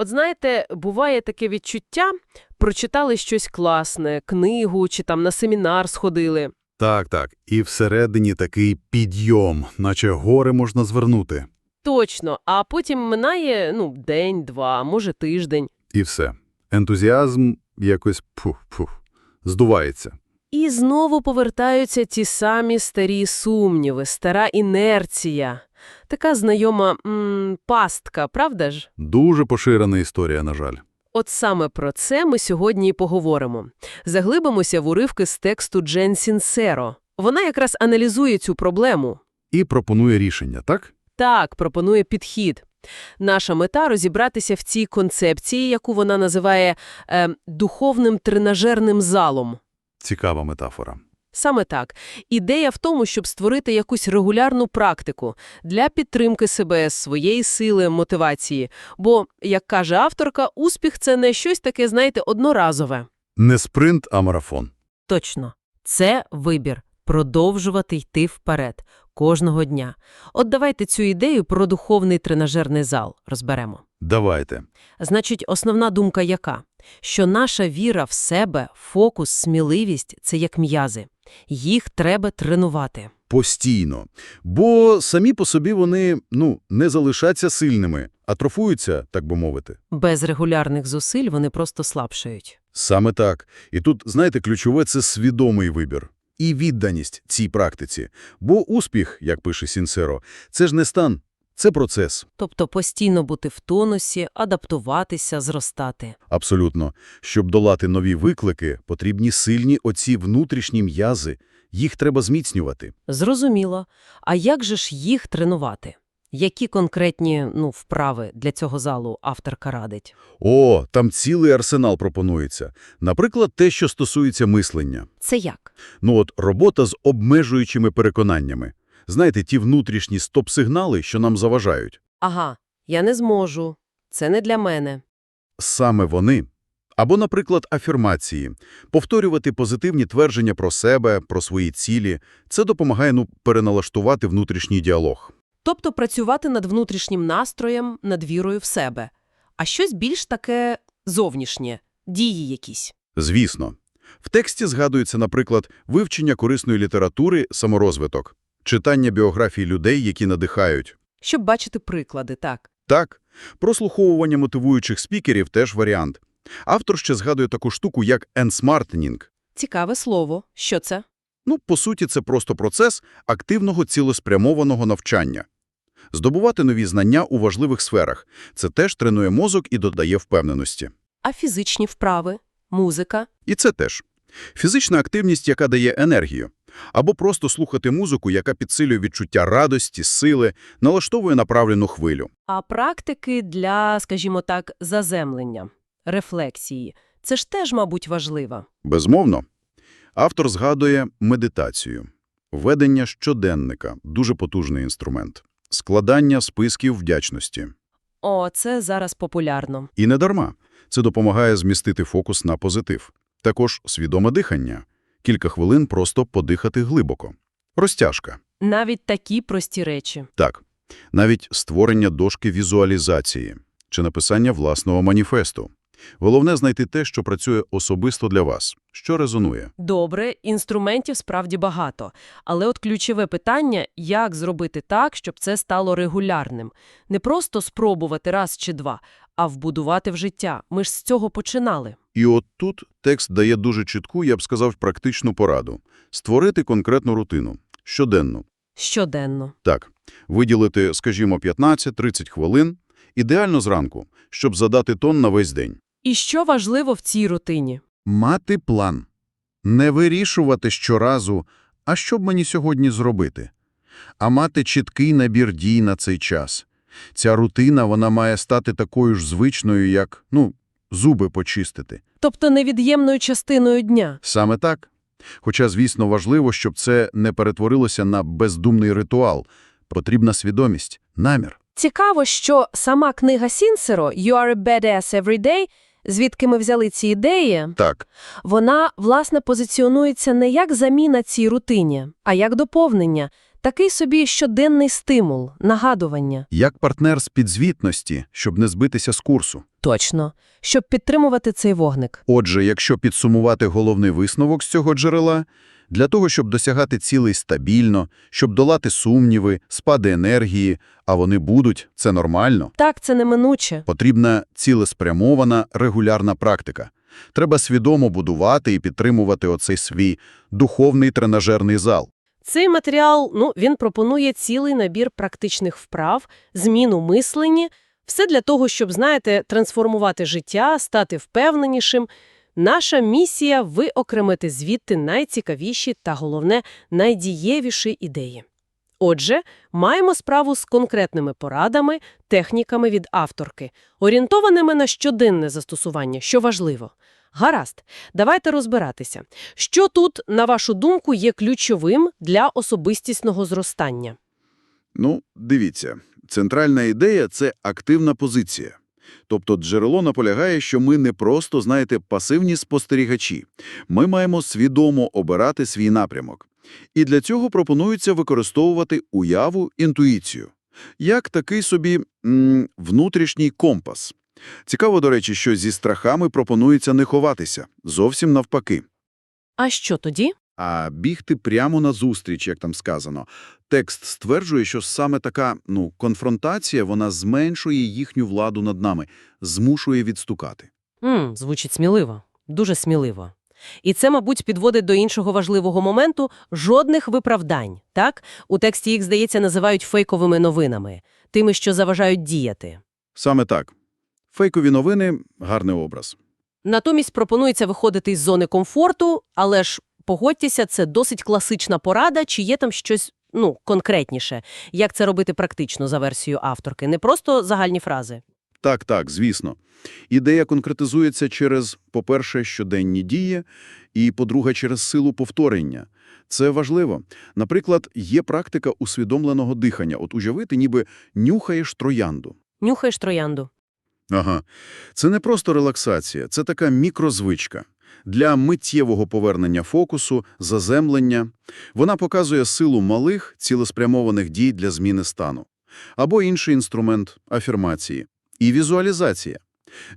От знаєте, буває таке відчуття, прочитали щось класне, книгу чи там на семінар сходили. Так, так. І всередині такий підйом, наче гори можна звернути. Точно, а потім минає, ну, день-два, може тиждень. І все. Ентузіазм якось пух-пух, здувається. І знову повертаються ті самі старі сумніви, стара інерція. Така знайома м, пастка, правда ж? Дуже поширена історія, на жаль. От саме про це ми сьогодні і поговоримо. Заглибимося в уривки з тексту Джен Сінсеро. Вона якраз аналізує цю проблему. І пропонує рішення, так? Так, пропонує підхід. Наша мета – розібратися в цій концепції, яку вона називає е, духовним тренажерним залом. Цікава метафора. Саме так. Ідея в тому, щоб створити якусь регулярну практику для підтримки себе, своєї сили, мотивації. Бо, як каже авторка, успіх – це не щось таке, знаєте, одноразове. Не спринт, а марафон. Точно. Це вибір – продовжувати йти вперед кожного дня. От давайте цю ідею про духовний тренажерний зал розберемо. Давайте. Значить, основна думка яка? Що наша віра в себе, фокус, сміливість – це як м'язи. Їх треба тренувати. Постійно. Бо самі по собі вони, ну, не залишаться сильними, атрофуються, так би мовити. Без регулярних зусиль вони просто слабшають. Саме так. І тут, знаєте, ключове – це свідомий вибір. І відданість цій практиці. Бо успіх, як пише Сінсеро, це ж не стан, це процес. Тобто постійно бути в тонусі, адаптуватися, зростати. Абсолютно. Щоб долати нові виклики, потрібні сильні оці внутрішні м'язи. Їх треба зміцнювати. Зрозуміло. А як же ж їх тренувати? Які конкретні ну, вправи для цього залу авторка радить? О, там цілий арсенал пропонується. Наприклад, те, що стосується мислення. Це як? Ну от робота з обмежуючими переконаннями. Знаєте, ті внутрішні стоп-сигнали, що нам заважають. Ага, я не зможу. Це не для мене. Саме вони. Або, наприклад, афірмації. Повторювати позитивні твердження про себе, про свої цілі. Це допомагає, ну, переналаштувати внутрішній діалог. Тобто працювати над внутрішнім настроєм, над вірою в себе. А щось більш таке зовнішнє, дії якісь. Звісно. В тексті згадується, наприклад, вивчення корисної літератури, саморозвиток, читання біографій людей, які надихають. Щоб бачити приклади, так. Так, прослуховування мотивуючих спікерів – теж варіант. Автор ще згадує таку штуку, як енсмартнінг. Цікаве слово. Що це? Ну, по суті, це просто процес активного цілеспрямованого навчання. Здобувати нові знання у важливих сферах – це теж тренує мозок і додає впевненості. А фізичні вправи, музика? І це теж. Фізична активність, яка дає енергію. Або просто слухати музику, яка підсилює відчуття радості, сили, налаштовує направлену хвилю. А практики для, скажімо так, заземлення, рефлексії. Це ж теж, мабуть, важливо. Безмовно. Автор згадує медитацію. Ведення щоденника – дуже потужний інструмент. Складання списків вдячності. О, це зараз популярно. І не дарма. Це допомагає змістити фокус на позитив. Також свідоме дихання. Кілька хвилин просто подихати глибоко. Розтяжка. Навіть такі прості речі. Так. Навіть створення дошки візуалізації чи написання власного маніфесту. Головне знайти те, що працює особисто для вас, що резонує. Добре, інструментів справді багато. Але от ключове питання – як зробити так, щоб це стало регулярним? Не просто спробувати раз чи два, а вбудувати в життя. Ми ж з цього починали. І от тут текст дає дуже чітку, я б сказав, практичну пораду. Створити конкретну рутину. Щоденно. Щоденно. Так, виділити, скажімо, 15-30 хвилин, ідеально зранку, щоб задати тон на весь день. І що важливо в цій рутині? Мати план. Не вирішувати щоразу, а що б мені сьогодні зробити? А мати чіткий набір дій на цей час. Ця рутина, вона має стати такою ж звичною, як, ну, зуби почистити. Тобто невід'ємною частиною дня. Саме так. Хоча, звісно, важливо, щоб це не перетворилося на бездумний ритуал. Потрібна свідомість, намір. Цікаво, що сама книга Сінсеро «You are a badass every day», звідки ми взяли ці ідеї, Так, вона, власне, позиціонується не як заміна цій рутині, а як доповнення. Такий собі щоденний стимул, нагадування. Як партнер з підзвітності, щоб не збитися з курсу. Точно. Щоб підтримувати цей вогник. Отже, якщо підсумувати головний висновок з цього джерела, для того, щоб досягати цілей стабільно, щоб долати сумніви, спади енергії, а вони будуть, це нормально, Так, це неминуче. потрібна цілеспрямована регулярна практика. Треба свідомо будувати і підтримувати оцей свій духовний тренажерний зал. Цей матеріал, ну, він пропонує цілий набір практичних вправ, зміну мислення, все для того, щоб, знаєте, трансформувати життя, стати впевненішим. Наша місія – виокремити звідти найцікавіші та, головне, найдієвіші ідеї. Отже, маємо справу з конкретними порадами, техніками від авторки, орієнтованими на щоденне застосування, що важливо. Гаразд, давайте розбиратися. Що тут, на вашу думку, є ключовим для особистісного зростання? Ну, дивіться, центральна ідея – це активна позиція. Тобто джерело наполягає, що ми не просто, знаєте, пасивні спостерігачі. Ми маємо свідомо обирати свій напрямок. І для цього пропонується використовувати уяву, інтуїцію. Як такий собі м, внутрішній компас. Цікаво, до речі, що зі страхами пропонується не ховатися, зовсім навпаки. А що тоді? А бігти прямо назустріч, як там сказано. Текст стверджує, що саме така ну, конфронтація вона зменшує їхню владу над нами, змушує відстукати. М, звучить сміливо. Дуже сміливо. І це, мабуть, підводить до іншого важливого моменту – жодних виправдань. Так? У тексті їх, здається, називають фейковими новинами, тими, що заважають діяти. Саме так. Фейкові новини – гарний образ. Натомість пропонується виходити із зони комфорту, але ж, погодьтеся, це досить класична порада, чи є там щось, ну, конкретніше. Як це робити практично за версією авторки, не просто загальні фрази. Так, так, звісно. Ідея конкретизується через, по-перше, щоденні дії, і, по-друге, через силу повторення. Це важливо. Наприклад, є практика усвідомленого дихання. От уяви, ти ніби нюхаєш троянду. Нюхаєш троянду. Ага. Це не просто релаксація, це така мікрозвичка. Для миттєвого повернення фокусу, заземлення. Вона показує силу малих, цілеспрямованих дій для зміни стану. Або інший інструмент – афірмації. І візуалізація.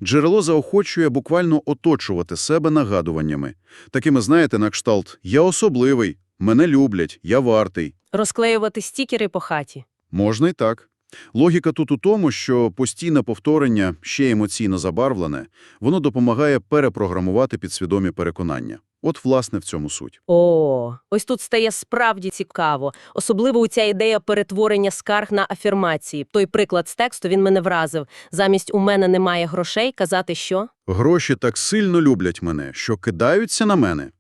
Джерело заохочує буквально оточувати себе нагадуваннями. Такими, знаєте, на кшталт «я особливий», «мене люблять», «я вартий». Розклеювати стікери по хаті. Можна й так. Логіка тут у тому, що постійне повторення, ще емоційно забарвлене, воно допомагає перепрограмувати підсвідомі переконання. От, власне, в цьому суть. О, ось тут стає справді цікаво. Особливо у ця ідея перетворення скарг на афірмації. Той приклад з тексту він мене вразив. Замість «у мене немає грошей» казати що? Гроші так сильно люблять мене, що кидаються на мене.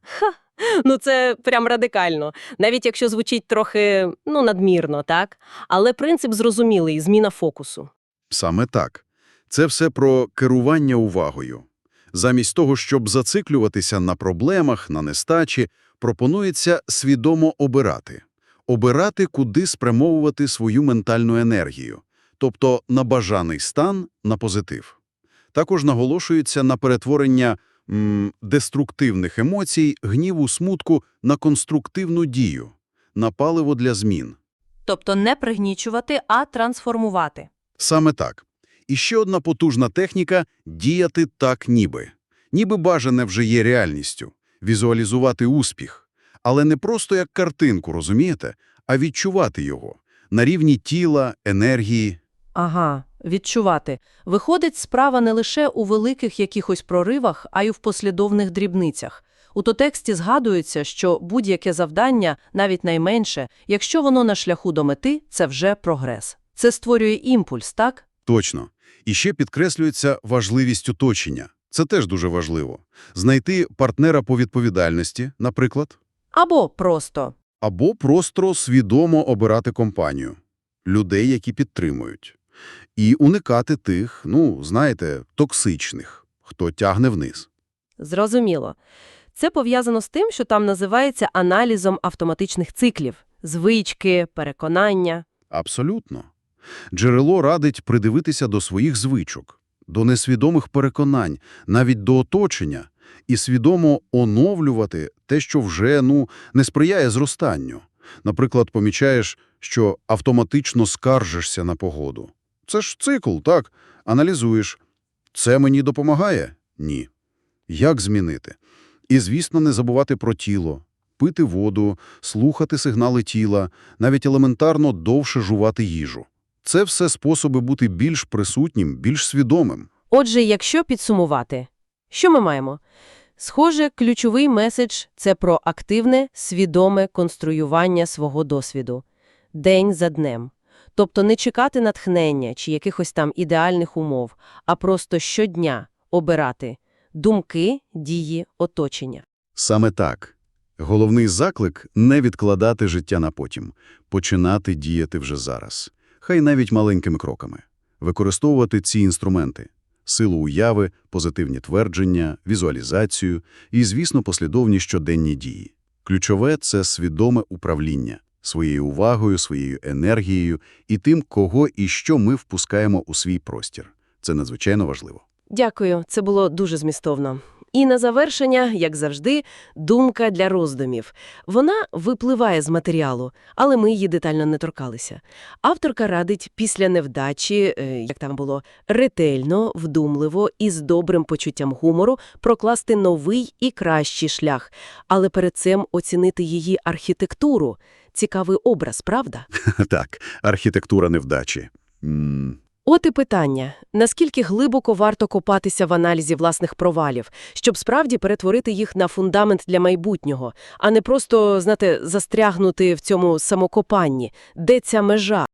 Ну це прям радикально. Навіть якщо звучить трохи, ну, надмірно, так? Але принцип зрозумілий – зміна фокусу. Саме так. Це все про керування увагою. Замість того, щоб зациклюватися на проблемах, на нестачі, пропонується свідомо обирати. Обирати, куди спрямовувати свою ментальну енергію, тобто на бажаний стан, на позитив. Також наголошується на перетворення м, деструктивних емоцій, гніву, смутку на конструктивну дію, на паливо для змін. Тобто не пригнічувати, а трансформувати. Саме так. І ще одна потужна техніка – діяти так ніби. Ніби бажане вже є реальністю. Візуалізувати успіх. Але не просто як картинку, розумієте? А відчувати його. На рівні тіла, енергії. Ага, відчувати. Виходить, справа не лише у великих якихось проривах, а й в послідовних дрібницях. У то тексті згадується, що будь-яке завдання, навіть найменше, якщо воно на шляху до мети, це вже прогрес. Це створює імпульс, так? Точно. І ще підкреслюється важливість оточення. Це теж дуже важливо. Знайти партнера по відповідальності, наприклад. Або просто Або просто свідомо обирати компанію. Людей, які підтримують. І уникати тих, ну, знаєте, токсичних, хто тягне вниз. Зрозуміло. Це пов'язано з тим, що там називається аналізом автоматичних циклів – звички, переконання. Абсолютно. Джерело радить придивитися до своїх звичок, до несвідомих переконань, навіть до оточення, і свідомо оновлювати те, що вже, ну, не сприяє зростанню. Наприклад, помічаєш, що автоматично скаржишся на погоду. Це ж цикл, так? Аналізуєш. Це мені допомагає? Ні. Як змінити? І, звісно, не забувати про тіло. Пити воду, слухати сигнали тіла, навіть елементарно довше жувати їжу. Це все способи бути більш присутнім, більш свідомим. Отже, якщо підсумувати, що ми маємо? Схоже, ключовий меседж – це про активне, свідоме конструювання свого досвіду. День за днем. Тобто не чекати натхнення чи якихось там ідеальних умов, а просто щодня обирати думки, дії, оточення. Саме так. Головний заклик – не відкладати життя на потім, починати діяти вже зараз. Хай навіть маленькими кроками. Використовувати ці інструменти – силу уяви, позитивні твердження, візуалізацію і, звісно, послідовні щоденні дії. Ключове – це свідоме управління своєю увагою, своєю енергією і тим, кого і що ми впускаємо у свій простір. Це надзвичайно важливо. Дякую, це було дуже змістовно. І на завершення, як завжди, думка для роздумів. Вона випливає з матеріалу, але ми її детально не торкалися. Авторка радить після невдачі, е, як там було, ретельно, вдумливо і з добрим почуттям гумору прокласти новий і кращий шлях, але перед цим оцінити її архітектуру. Цікавий образ, правда? Так, архітектура невдачі. От і питання. Наскільки глибоко варто копатися в аналізі власних провалів, щоб справді перетворити їх на фундамент для майбутнього, а не просто, знаєте, застрягнути в цьому самокопанні? Де ця межа?